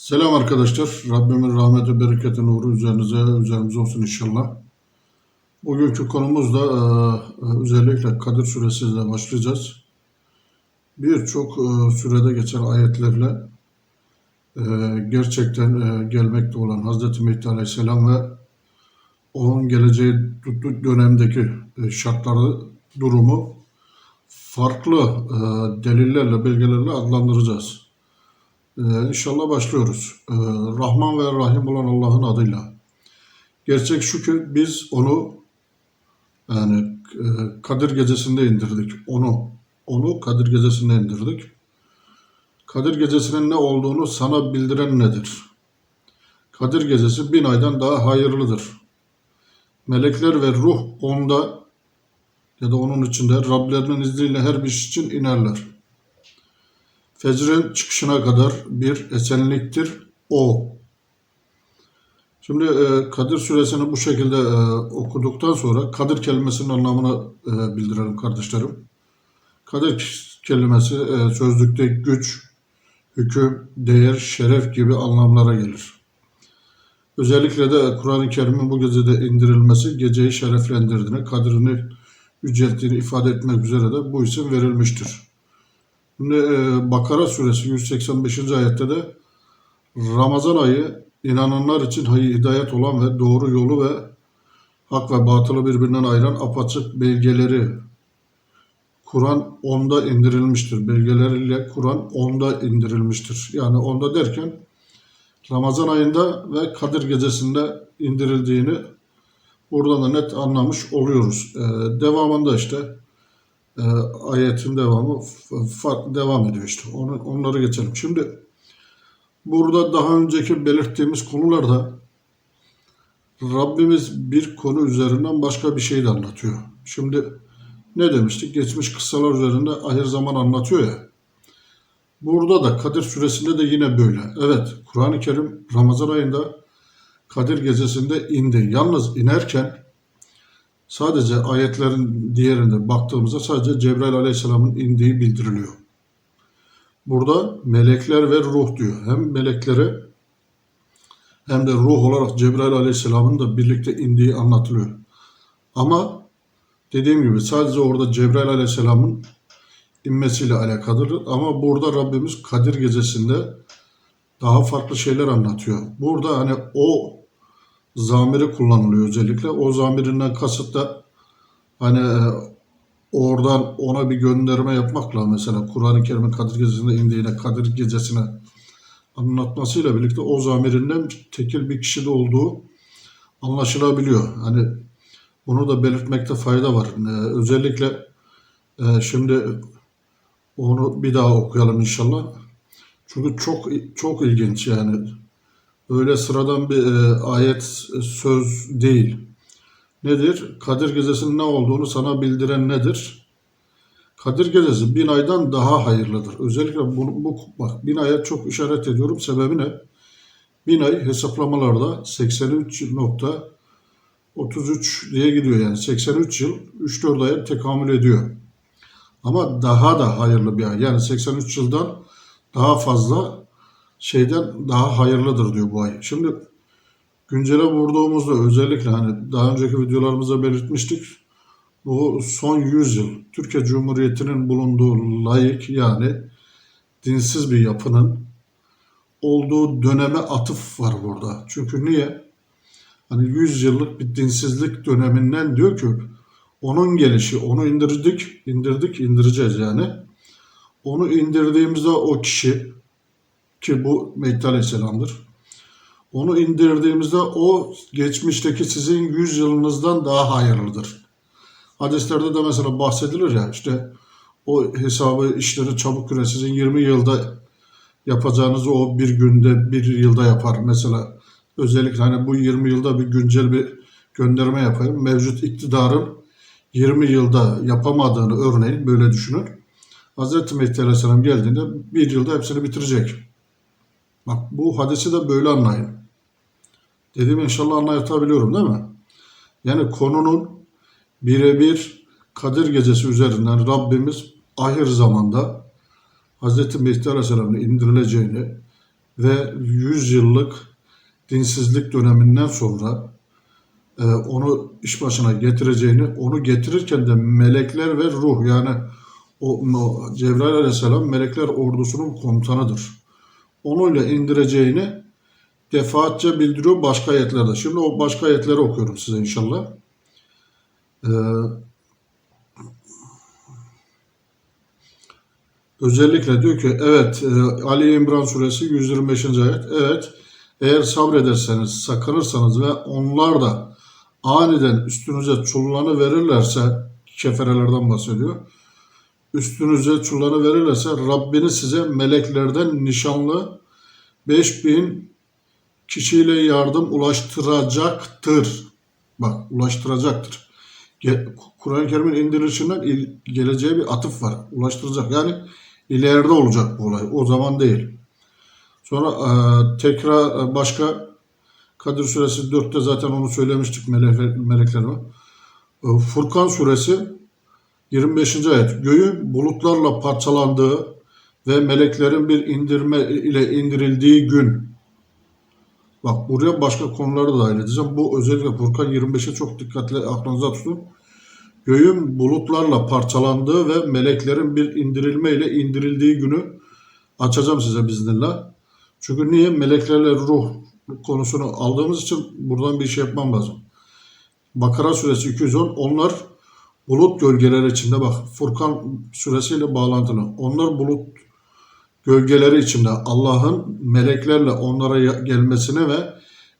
Selam arkadaşlar. Rabbimin rahmeti, bereketi, nuru üzerinize, üzerimize olsun inşallah. Bugünkü konumuz da e, özellikle Kadir Suresi'yle başlayacağız. Birçok e, sürede geçen ayetlerle e, gerçekten gelmekte olan Hazreti Mehdi Aleyhisselam ve onun geleceği tuttuğu dönemdeki şartları, durumu farklı delillerle, belgelerle adlandıracağız. Ee, inşallah başlıyoruz. Ee, Rahman ve Rahim olan Allah'ın adıyla. Gerçek şu ki biz onu yani e, Kadir Gecesi'nde indirdik. Onu onu Kadir Gecesi'nde indirdik. Kadir Gecesi'nin ne olduğunu sana bildiren nedir? Kadir Gecesi bin aydan daha hayırlıdır. Melekler ve ruh onda ya da onun içinde Rablerinin izniyle her bir iş için inerler. Fecrin çıkışına kadar bir esenliktir o. Şimdi e, Kadir suresini bu şekilde e, okuduktan sonra Kadir kelimesinin anlamını e, bildirelim kardeşlerim. Kadir kelimesi e, sözlükte güç, hüküm, değer, şeref gibi anlamlara gelir. Özellikle de Kur'an-ı Kerim'in bu gecede indirilmesi geceyi şereflendirdiğini, kadrini yücelttiğini ifade etmek üzere de bu isim verilmiştir. Şimdi e, Bakara suresi 185. ayette de Ramazan ayı inananlar için hidayet olan ve doğru yolu ve hak ve batılı birbirinden ayıran apaçık belgeleri Kur'an onda indirilmiştir. Belgeleriyle Kur'an onda indirilmiştir. Yani onda derken Ramazan ayında ve Kadir gecesinde indirildiğini buradan da net anlamış oluyoruz. Ee, devamında işte e, ayetin devamı farklı devam ediyor işte. Onu, onları geçelim. Şimdi burada daha önceki belirttiğimiz konularda Rabbimiz bir konu üzerinden başka bir şey de anlatıyor. Şimdi ne demiştik? Geçmiş kıssalar üzerinde ahir zaman anlatıyor ya. Burada da Kadir suresinde de yine böyle. Evet Kur'an-ı Kerim Ramazan ayında Kadir gecesinde indi. Yalnız inerken sadece ayetlerin diğerinde baktığımızda sadece Cebrail aleyhisselamın indiği bildiriliyor. Burada melekler ve ruh diyor. Hem meleklere hem de ruh olarak Cebrail aleyhisselamın da birlikte indiği anlatılıyor. Ama dediğim gibi sadece orada Cebrail aleyhisselamın inmesiyle alakalıdır. Ama burada Rabbimiz Kadir gecesinde daha farklı şeyler anlatıyor. Burada hani o zamiri kullanılıyor özellikle. O zamirinden kasıt da hani e, oradan ona bir gönderme yapmakla mesela Kur'an-ı Kerim'in Kadir Gecesi'nde indiğine Kadir Gecesi'ne anlatmasıyla birlikte o zamirinden tekil bir kişide olduğu anlaşılabiliyor. Hani bunu da belirtmekte fayda var. E, özellikle e, şimdi onu bir daha okuyalım inşallah. Çünkü çok çok ilginç yani. Öyle sıradan bir e, ayet e, söz değil. Nedir? Kadir Gecesi'nin ne olduğunu sana bildiren nedir? Kadir Gecesi bin aydan daha hayırlıdır. Özellikle bu, bu bak bin aya çok işaret ediyorum. Sebebi ne? Bin ay hesaplamalarda 83.33 diye gidiyor yani. 83 yıl 3-4 aya tekamül ediyor. Ama daha da hayırlı bir ay. Yani 83 yıldan daha fazla şeyden daha hayırlıdır diyor bu ay. Şimdi güncele vurduğumuzda özellikle hani daha önceki videolarımızda belirtmiştik. Bu son 100 yıl Türkiye Cumhuriyeti'nin bulunduğu layık yani dinsiz bir yapının olduğu döneme atıf var burada. Çünkü niye? Hani 100 yıllık bir dinsizlik döneminden diyor ki onun gelişi, onu indirdik, indirdik, indireceğiz yani. Onu indirdiğimizde o kişi ki bu Mehdi Aleyhisselam'dır. Onu indirdiğimizde o geçmişteki sizin 100 yılınızdan daha hayırlıdır. Hadislerde de mesela bahsedilir ya işte o hesabı işleri çabuk göre sizin 20 yılda yapacağınızı o bir günde bir yılda yapar. Mesela özellikle hani bu 20 yılda bir güncel bir gönderme yapayım. Mevcut iktidarın 20 yılda yapamadığını örneğin böyle düşünün. Hazreti Mehdi Aleyhisselam geldiğinde bir yılda hepsini bitirecek. Bak bu hadisi de böyle anlayın. Dediğimi inşallah anlatabiliyorum değil mi? Yani konunun birebir Kadir Gecesi üzerinden Rabbimiz ahir zamanda Hz. Mehdi Aleyhisselam'ın indirileceğini ve 100 yıllık dinsizlik döneminden sonra e, onu iş başına getireceğini, onu getirirken de melekler ve ruh yani o, o Cebrail aleyhisselam melekler ordusunun komutanıdır. Onuyla indireceğini defaatçe bildiriyor başka ayetlerde. Şimdi o başka ayetleri okuyorum size inşallah. Ee, özellikle diyor ki evet e, Ali İmran suresi 125. ayet evet eğer sabrederseniz sakınırsanız ve onlar da aniden üstünüze çullanı verirlerse keferelerden bahsediyor. Üstünüze çullanı verirlerse Rabbiniz size meleklerden nişanlı 5000 kişiyle yardım ulaştıracaktır. Bak ulaştıracaktır. Kur'an-ı Kerim'in indirilişinden il- geleceğe bir atıf var. Ulaştıracak. Yani ileride olacak bu olay. O zaman değil. Sonra e, tekrar e, başka Kadir Suresi 4'te zaten onu söylemiştik melek, meleklerime. Furkan Suresi 25. ayet. Göğün bulutlarla parçalandığı ve meleklerin bir indirme ile indirildiği gün. Bak buraya başka konuları da dahil edeceğim. Bu özellikle Furkan 25'e çok dikkatli aklınıza tutun. Göğün bulutlarla parçalandığı ve meleklerin bir indirilme ile indirildiği günü açacağım size biiznillah. Çünkü niye? Meleklerle ruh konusunu aldığımız için buradan bir şey yapmam lazım. Bakara suresi 210 onlar bulut gölgeleri içinde bak Furkan suresiyle bağlantılı. Onlar bulut gölgeleri içinde Allah'ın meleklerle onlara gelmesini ve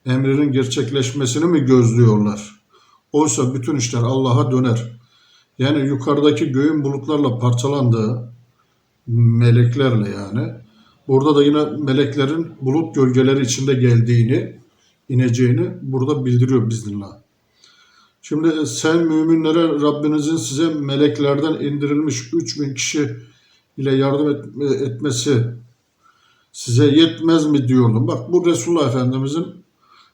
emrinin gerçekleşmesini mi gözlüyorlar? Oysa bütün işler Allah'a döner. Yani yukarıdaki göğün bulutlarla parçalandığı meleklerle yani. Burada da yine meleklerin bulut gölgeleri içinde geldiğini, ineceğini burada bildiriyor biiznillah. Şimdi sen müminlere Rabbinizin size meleklerden indirilmiş 3000 kişi ile yardım etme- etmesi size yetmez mi diyordum. Bak bu Resulullah Efendimizin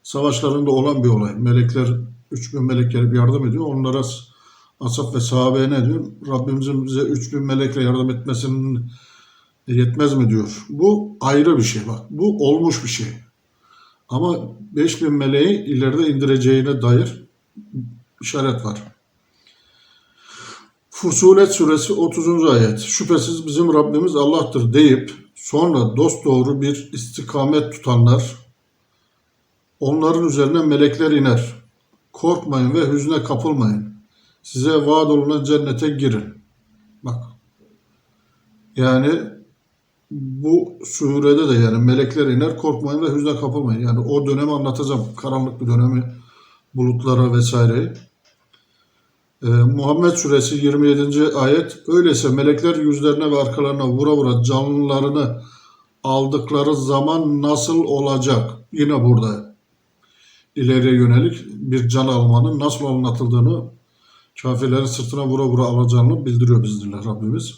savaşlarında olan bir olay. Melekler 3000 melek gelip yardım ediyor. Onlara Asaf ve sahabeye ne diyor? Rabbimizin bize 3000 melekle yardım etmesinin yetmez mi diyor. Bu ayrı bir şey bak. Bu olmuş bir şey. Ama 5000 meleği ileride indireceğine dair işaret var. Fusulet suresi 30. ayet. Şüphesiz bizim Rabbimiz Allah'tır deyip sonra dosdoğru bir istikamet tutanlar onların üzerine melekler iner. Korkmayın ve hüzne kapılmayın. Size vaat olunan cennete girin. Bak. Yani bu surede de yani melekler iner korkmayın ve hüzne kapılmayın. Yani o dönemi anlatacağım. Karanlık bir dönemi bulutlara vesaireyi. Ee, Muhammed suresi 27. ayet öyleyse melekler yüzlerine ve arkalarına vura vura canlılarını aldıkları zaman nasıl olacak? Yine burada ileriye yönelik bir can almanın nasıl anlatıldığını kafirlerin sırtına vura vura alacağını bildiriyor bizlerle Rabbimiz.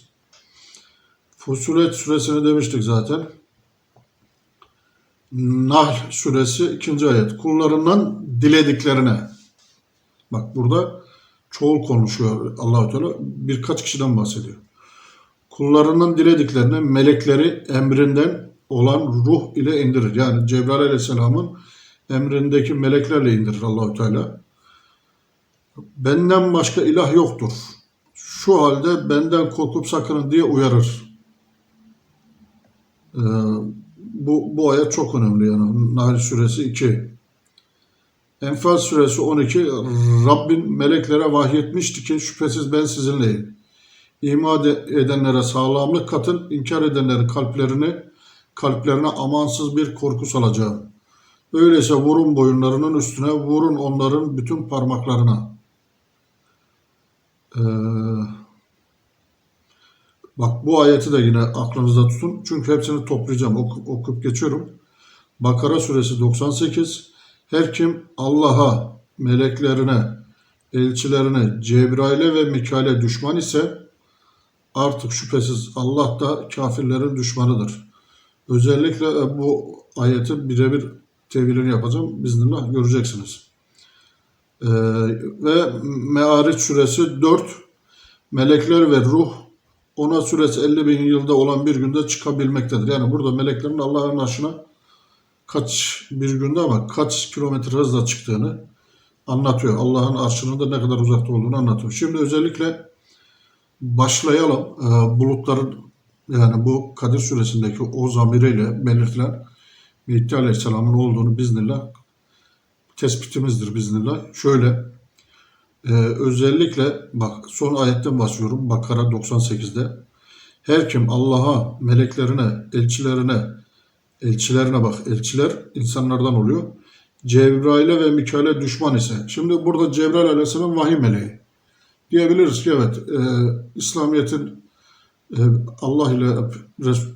Fusulet suresini demiştik zaten. Nahl suresi 2. ayet. Kullarından dilediklerine. Bak burada çoğul konuşuyor Allahu Teala. Birkaç kişiden bahsediyor. Kullarının dilediklerine melekleri emrinden olan ruh ile indirir. Yani Cebrail Aleyhisselam'ın emrindeki meleklerle indirir Allahu Teala. Benden başka ilah yoktur. Şu halde benden korkup sakının diye uyarır. Ee, bu, bu ayet çok önemli yani. Nahl suresi 2. Enfal suresi 12. Rabbin meleklere vahyetmişti ki şüphesiz ben sizinleyim. İman edenlere sağlamlık katın, inkar edenlerin kalplerini kalplerine amansız bir korku salacağım. Öyleyse vurun boyunlarının üstüne, vurun onların bütün parmaklarına. Ee, bak bu ayeti de yine aklınızda tutun. Çünkü hepsini toplayacağım. Oku, okup geçiyorum. Bakara suresi 98. Her kim Allah'a, meleklerine, elçilerine, Cebrail'e ve Mikail'e düşman ise artık şüphesiz Allah da kafirlerin düşmanıdır. Özellikle bu ayeti birebir tevilini yapacağım. Biiznillah göreceksiniz. Ee, ve Me'ariç suresi 4 melekler ve ruh ona süresi 50 bin yılda olan bir günde çıkabilmektedir. Yani burada meleklerin Allah'ın arşına kaç bir günde ama kaç kilometre hızla çıktığını anlatıyor. Allah'ın arşının da ne kadar uzakta olduğunu anlatıyor. Şimdi özellikle başlayalım e, bulutların yani bu Kadir suresindeki o zamiriyle belirtilen Mehdi Aleyhisselam'ın olduğunu biznillah tespitimizdir biznillah. Şöyle e, özellikle bak son ayetten bahsediyorum Bakara 98'de her kim Allah'a, meleklerine, elçilerine, elçilerine bak, elçiler insanlardan oluyor. Cebrail'e ve Mikail'e düşman ise. Şimdi burada Cebrail aleyhisselam vahiy meleği. Diyebiliriz ki evet, e, İslamiyet'in e, Allah ile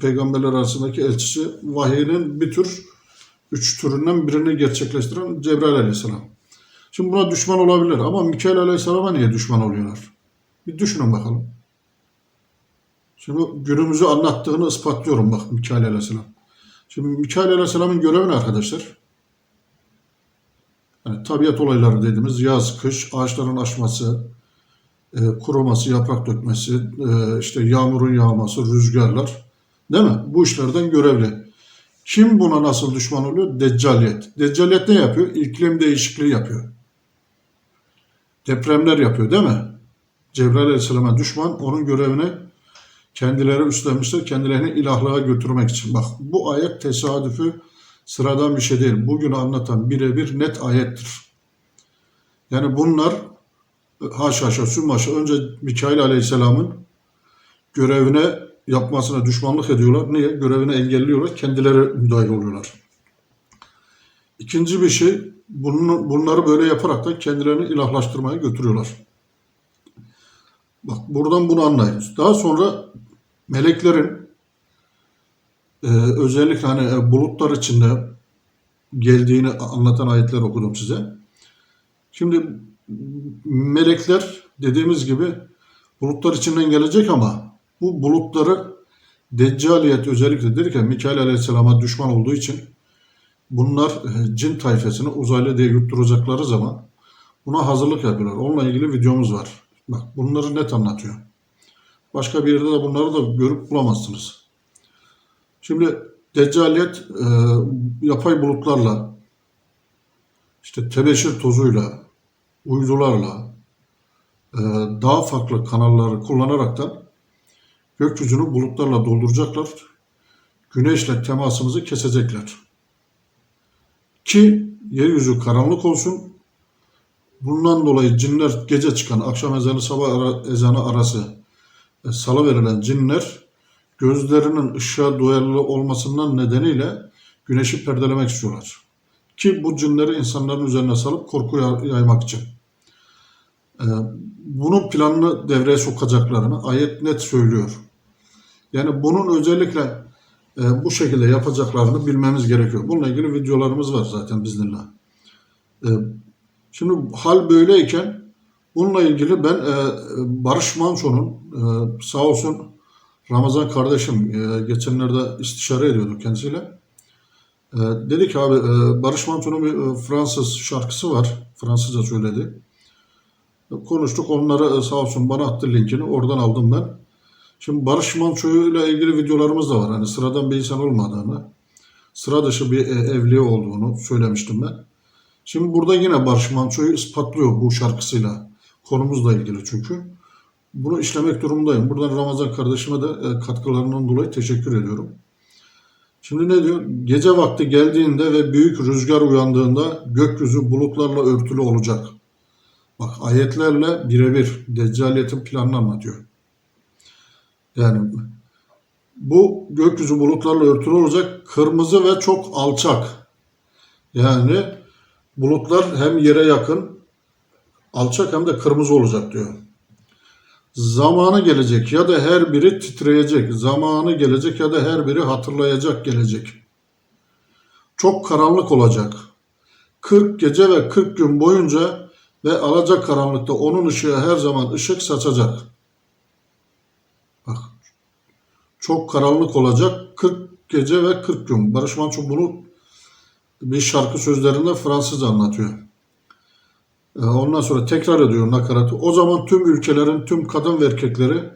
peygamberler arasındaki elçisi vahiyinin bir tür, üç türünden birini gerçekleştiren Cebrail aleyhisselam. Şimdi buna düşman olabilir ama Mikail aleyhisselama niye düşman oluyorlar? Bir düşünün bakalım. Şimdi günümüzü anlattığını ispatlıyorum bak Mikail Aleyhisselam. Şimdi Mikail Aleyhisselam'ın görevi ne arkadaşlar? Yani tabiat olayları dediğimiz yaz, kış, ağaçların açması, e, kuruması, yaprak dökmesi, e, işte yağmurun yağması, rüzgarlar. Değil mi? Bu işlerden görevli. Kim buna nasıl düşman oluyor? Deccaliyet. Deccaliyet ne yapıyor? İklim değişikliği yapıyor. Depremler yapıyor değil mi? Cebrail Aleyhisselam'a düşman onun görevini kendileri üstlenmişler, kendilerini ilahlığa götürmek için. Bak bu ayet tesadüfü sıradan bir şey değil. Bugünü anlatan birebir net ayettir. Yani bunlar haşa haşa sümmaşa önce Mikail Aleyhisselam'ın görevine yapmasına düşmanlık ediyorlar. Niye? Görevini engelliyorlar. Kendileri müdahil oluyorlar. İkinci bir şey bunu, bunları böyle yaparak da kendilerini ilahlaştırmaya götürüyorlar. Bak buradan bunu anlayın. Daha sonra meleklerin e, özellikle hani e, bulutlar içinde geldiğini anlatan ayetler okudum size. Şimdi melekler dediğimiz gibi bulutlar içinden gelecek ama bu bulutları Deccaliyet özellikle derken Mikail Aleyhisselam'a düşman olduğu için bunlar e, cin tayfasını uzaylı diye yutturacakları zaman buna hazırlık yapıyorlar. Onunla ilgili videomuz var. Bak bunları net anlatıyor. Başka bir yerde de bunları da görüp bulamazsınız. Şimdi Deccaliyet e, yapay bulutlarla, işte tebeşir tozuyla, uydularla, e, daha farklı kanalları kullanaraktan gökyüzünü bulutlarla dolduracaklar. Güneşle temasımızı kesecekler. Ki yeryüzü karanlık olsun. Bundan dolayı cinler gece çıkan akşam ezanı sabah ezanı arası e, salı verilen cinler gözlerinin ışığa duyarlı olmasından nedeniyle güneşi perdelemek istiyorlar. Ki bu cinleri insanların üzerine salıp korku yay- yaymak için. Ee, bunun planını devreye sokacaklarını ayet net söylüyor. Yani bunun özellikle e, bu şekilde yapacaklarını bilmemiz gerekiyor. Bununla ilgili videolarımız var zaten biznillah. Ee, şimdi hal böyleyken bununla ilgili ben e, Barış Manço'nun e, sağ olsun Ramazan kardeşim e, geçenlerde istişare ediyorduk kendisiyle. E, dedi ki abi e, Barış Manço'nun bir e, Fransız şarkısı var. Fransızca söyledi. E, konuştuk onları e, sağ olsun bana attı linkini. Oradan aldım ben. Şimdi Barış Manço ile ilgili videolarımız da var. Hani sıradan bir insan olmadığını, sıra dışı bir e, evliya olduğunu söylemiştim ben. Şimdi burada yine Barış Manço'yu ispatlıyor bu şarkısıyla. Konumuzla ilgili çünkü. Bunu işlemek durumundayım. Buradan Ramazan kardeşime de e, katkılarından dolayı teşekkür ediyorum. Şimdi ne diyor? Gece vakti geldiğinde ve büyük rüzgar uyandığında gökyüzü bulutlarla örtülü olacak. Bak ayetlerle birebir Deccaliyetin planını anlatıyor. Yani bu gökyüzü bulutlarla örtülü olacak. Kırmızı ve çok alçak. Yani bulutlar hem yere yakın alçak hem de kırmızı olacak diyor. Zamanı gelecek ya da her biri titreyecek. Zamanı gelecek ya da her biri hatırlayacak gelecek. Çok karanlık olacak. 40 gece ve 40 gün boyunca ve alacak karanlıkta onun ışığı her zaman ışık saçacak. Bak. Çok karanlık olacak 40 gece ve 40 gün. Barış Manço bunu bir şarkı sözlerinde Fransızca anlatıyor. Ee, Ondan sonra tekrar ediyor nakaratı. O zaman tüm ülkelerin tüm kadın ve erkekleri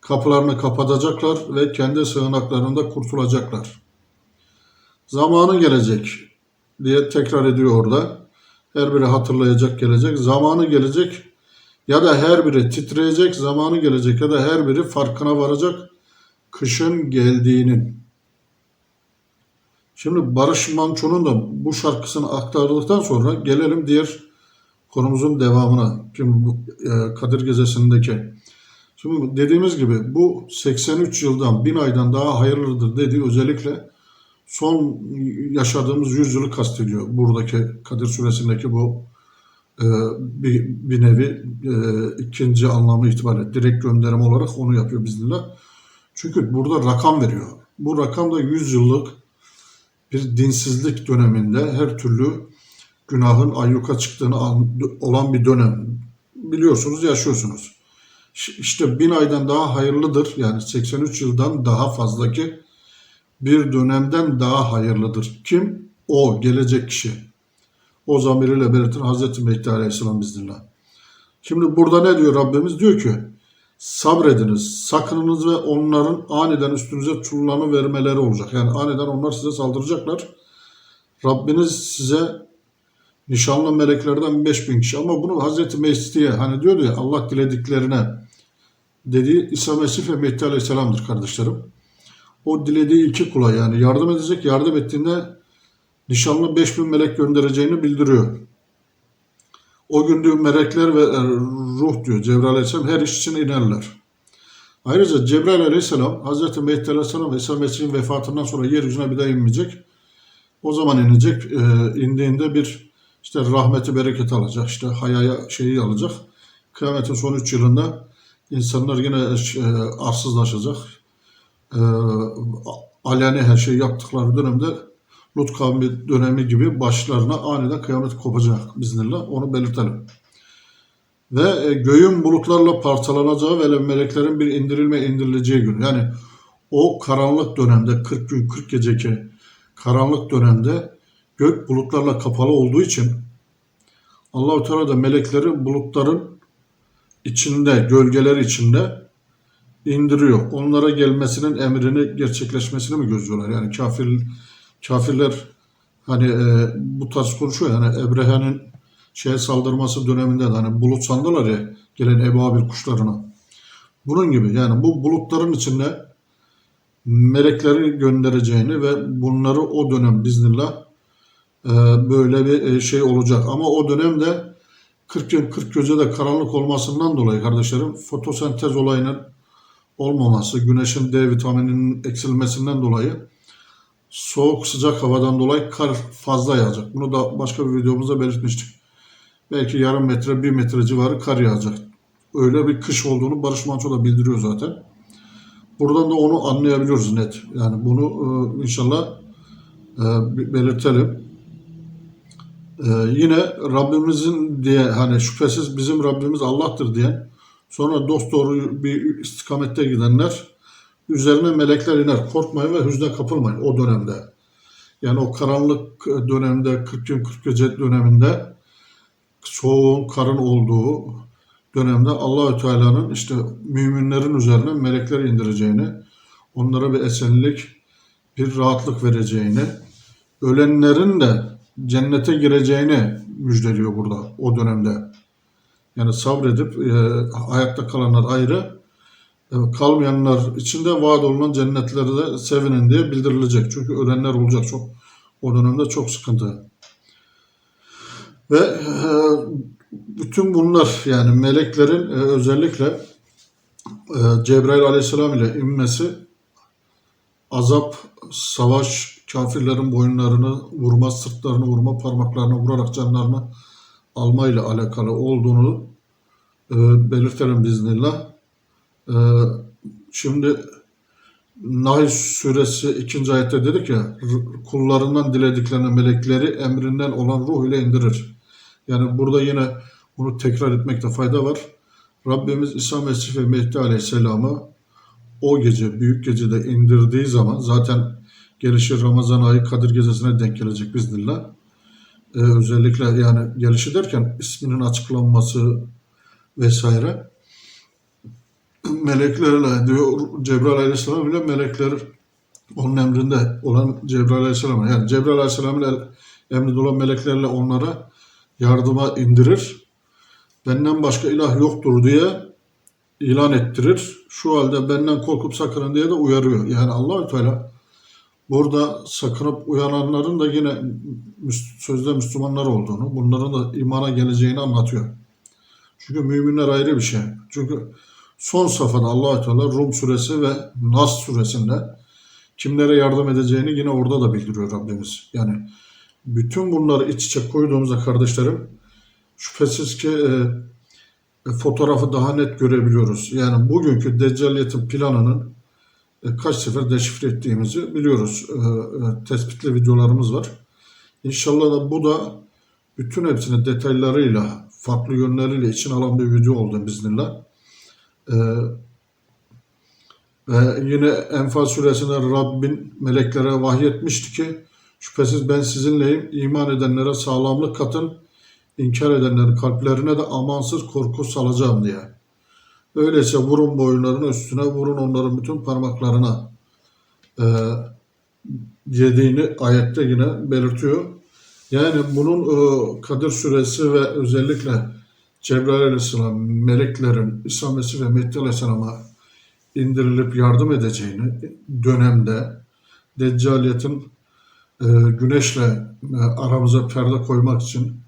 kapılarını kapatacaklar ve kendi sığınaklarında kurtulacaklar. Zamanı gelecek diye tekrar ediyor orada. Her biri hatırlayacak gelecek. Zamanı gelecek ya da her biri titreyecek. Zamanı gelecek ya da her biri farkına varacak. Kışın geldiğinin. Şimdi Barış Manço'nun da bu şarkısını aktardıktan sonra gelelim diğer konumuzun devamına. Şimdi bu e, Kadir Gecesi'ndeki. Şimdi dediğimiz gibi bu 83 yıldan 1000 aydan daha hayırlıdır dediği özellikle son yaşadığımız yüzyılı kastediyor. Buradaki Kadir Suresi'ndeki bu e, bir, bir nevi e, ikinci anlamı itibariyle direkt gönderim olarak onu yapıyor biznillah. Çünkü burada rakam veriyor. Bu rakam da 100 yıllık bir dinsizlik döneminde her türlü günahın ayyuka çıktığını an- olan bir dönem. Biliyorsunuz, yaşıyorsunuz. İşte bin aydan daha hayırlıdır. Yani 83 yıldan daha fazlaki bir dönemden daha hayırlıdır. Kim? O, gelecek kişi. O zamiriyle belirten Hazreti Mehdi Aleyhisselam biznillah. Şimdi burada ne diyor Rabbimiz? Diyor ki sabrediniz, sakınınız ve onların aniden üstünüze çullanı vermeleri olacak. Yani aniden onlar size saldıracaklar. Rabbiniz size nişanlı meleklerden 5000 kişi ama bunu Hazreti Mehdi'ye hani diyor ya Allah dilediklerine dediği İsa Mesih ve Mehdi Aleyhisselam'dır kardeşlerim. O dilediği iki kula yani yardım edecek. Yardım ettiğinde nişanlı 5000 melek göndereceğini bildiriyor. O gün diyor melekler ve e, ruh diyor Cebrail Aleyhisselam her iş için inerler. Ayrıca Cebrail Aleyhisselam Hazreti Mehdi Aleyhisselam İsa Mesih'in vefatından sonra yeryüzüne bir daha inmeyecek. O zaman inecek. E, indiğinde bir işte rahmeti bereket alacak. işte hayaya şeyi alacak. Kıyametin son üç yılında insanlar yine e, arsızlaşacak. E, aleni her şeyi yaptıkları dönemde Lut kavmi dönemi gibi başlarına aniden kıyamet kopacak biznillah. Onu belirtelim. Ve e, göğün bulutlarla parçalanacağı ve meleklerin bir indirilme indirileceği gün. Yani o karanlık dönemde 40 gün 40 geceki karanlık dönemde gök bulutlarla kapalı olduğu için Allahu Teala da melekleri bulutların içinde, gölgeleri içinde indiriyor. Onlara gelmesinin emrini gerçekleşmesini mi gözlüyorlar? Yani kafir kafirler hani e, bu tarz konuşuyor yani Ebrehe'nin şeye saldırması döneminde de hani bulut sandılar ya gelen Ebu kuşlarına. Bunun gibi yani bu bulutların içinde melekleri göndereceğini ve bunları o dönem biznillah böyle bir e, şey olacak. Ama o dönemde 40 gün 40 göze de karanlık olmasından dolayı kardeşlerim fotosentez olayının olmaması, güneşin D vitamininin eksilmesinden dolayı soğuk sıcak havadan dolayı kar fazla yağacak. Bunu da başka bir videomuzda belirtmiştik. Belki yarım metre, bir metre civarı kar yağacak. Öyle bir kış olduğunu Barış Manço da bildiriyor zaten. Buradan da onu anlayabiliyoruz net. Yani bunu e, inşallah e, belirtelim. E, yine Rabbimizin diye hani şüphesiz bizim Rabbimiz Allah'tır diye sonra dost doğru bir istikamette gidenler üzerine melekler iner. Korkmayın ve hüzne kapılmayın o dönemde. Yani o karanlık dönemde 40 gün 40 gece döneminde soğuğun karın olduğu dönemde Allahü Teala'nın işte müminlerin üzerine melekler indireceğini, onlara bir esenlik, bir rahatlık vereceğini, ölenlerin de cennete gireceğini müjdeliyor burada o dönemde. Yani sabredip e, hayatta kalanlar ayrı, e, kalmayanlar için de vaat olunan cennetlerde sevinin diye bildirilecek. Çünkü ölenler olacak çok. O dönemde çok sıkıntı. Ve e, bütün bunlar yani meleklerin e, özellikle e, Cebrail aleyhisselam ile inmesi azap, savaş, kafirlerin boyunlarını vurma, sırtlarını vurma, parmaklarını vurarak canlarını alma ile alakalı olduğunu e, belirtelim biiznillah. E, şimdi Nahl suresi 2. ayette dedik ya kullarından dilediklerine melekleri emrinden olan ruh ile indirir. Yani burada yine bunu tekrar etmekte fayda var. Rabbimiz İsa Mesih ve Mehdi Aleyhisselam'ı o gece, büyük gecede indirdiği zaman zaten gelişi Ramazan ayı Kadir Gecesi'ne denk gelecek biznillah. Ee, özellikle yani gelişi derken isminin açıklanması vesaire. Meleklerle diyor Cebrail Aleyhisselam ile melekler onun emrinde olan Cebrail Aleyhisselam'a yani Cebrail Aleyhisselam'ın el, emrinde olan meleklerle onlara yardıma indirir. Benden başka ilah yoktur diye ilan ettirir. Şu halde benden korkup sakının diye de uyarıyor. Yani Allahü Teala burada sakınıp uyananların da yine sözde Müslümanlar olduğunu, bunların da imana geleceğini anlatıyor. Çünkü müminler ayrı bir şey. Çünkü son safhada Allahü Teala Rum suresi ve Nas suresinde kimlere yardım edeceğini yine orada da bildiriyor Rabbimiz. Yani bütün bunları iç içe koyduğumuzda kardeşlerim şüphesiz ki e, fotoğrafı daha net görebiliyoruz. Yani bugünkü Deccaliyetin planının e, kaç sefer deşifre ettiğimizi biliyoruz. E, e, tespitli videolarımız var. İnşallah da bu da bütün hepsini detaylarıyla, farklı yönleriyle için alan bir video oldu biznillah. E, ve yine Enfal suresinde Rabbin meleklere vahyetmişti ki şüphesiz ben sizinleyim iman edenlere sağlamlık katın inkar edenlerin kalplerine de amansız korku salacağım diye. Öyleyse vurun boyunlarının üstüne, vurun onların bütün parmaklarına e, yediğini ayette yine belirtiyor. Yani bunun e, Kadir Suresi ve özellikle Cebrail Aleyhisselam, meleklerin İsa Mesih ve Mehdi Aleyhisselam'a indirilip yardım edeceğini dönemde Deccaliyetin e, güneşle e, aramıza perde koymak için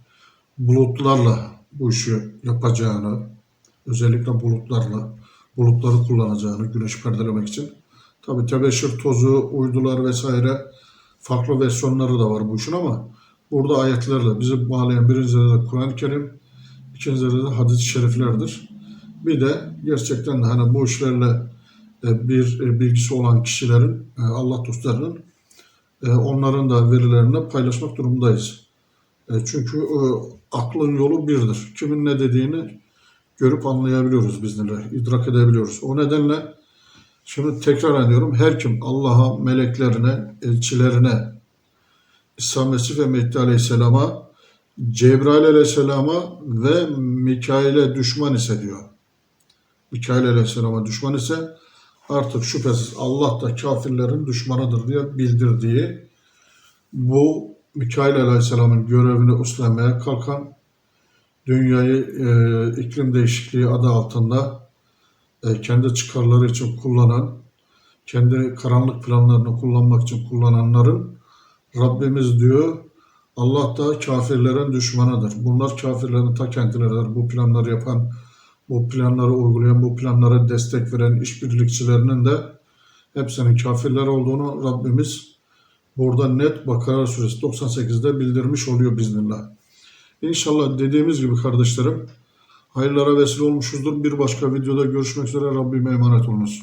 bulutlarla bu işi yapacağını, özellikle bulutlarla, bulutları kullanacağını güneş perdelemek için. Tabi tebeşir tozu, uydular vesaire farklı versiyonları da var bu işin ama burada ayetlerle bizi bağlayan birincide de Kur'an-ı Kerim, ikincide de hadis-i şeriflerdir. Bir de gerçekten hani bu işlerle e, bir e, bilgisi olan kişilerin, e, Allah dostlarının onların da verilerini paylaşmak durumundayız. E, Çünkü e, aklın yolu birdir. Kimin ne dediğini görüp anlayabiliyoruz bizler, idrak edebiliyoruz. O nedenle şimdi tekrar ediyorum her kim Allah'a, meleklerine, elçilerine, İsa Mesih ve Mehdi Aleyhisselam'a, Cebrail Aleyhisselam'a ve Mikail'e düşman ise diyor. Mikail Aleyhisselam'a düşman ise artık şüphesiz Allah da kafirlerin düşmanıdır diye bildirdiği bu Mikail Aleyhisselam'ın görevini üstlenmeye kalkan dünyayı e, iklim değişikliği adı altında e, kendi çıkarları için kullanan, kendi karanlık planlarını kullanmak için kullananların Rabbimiz diyor Allah da kafirlerin düşmanıdır. Bunlar kafirlerin ta kendileridir. Bu planları yapan, bu planları uygulayan, bu planlara destek veren işbirlikçilerinin de hepsinin kafirler olduğunu Rabbimiz burada net Bakara suresi 98'de bildirmiş oluyor biznillah. İnşallah dediğimiz gibi kardeşlerim hayırlara vesile olmuşuzdur. Bir başka videoda görüşmek üzere Rabbime emanet olunuz.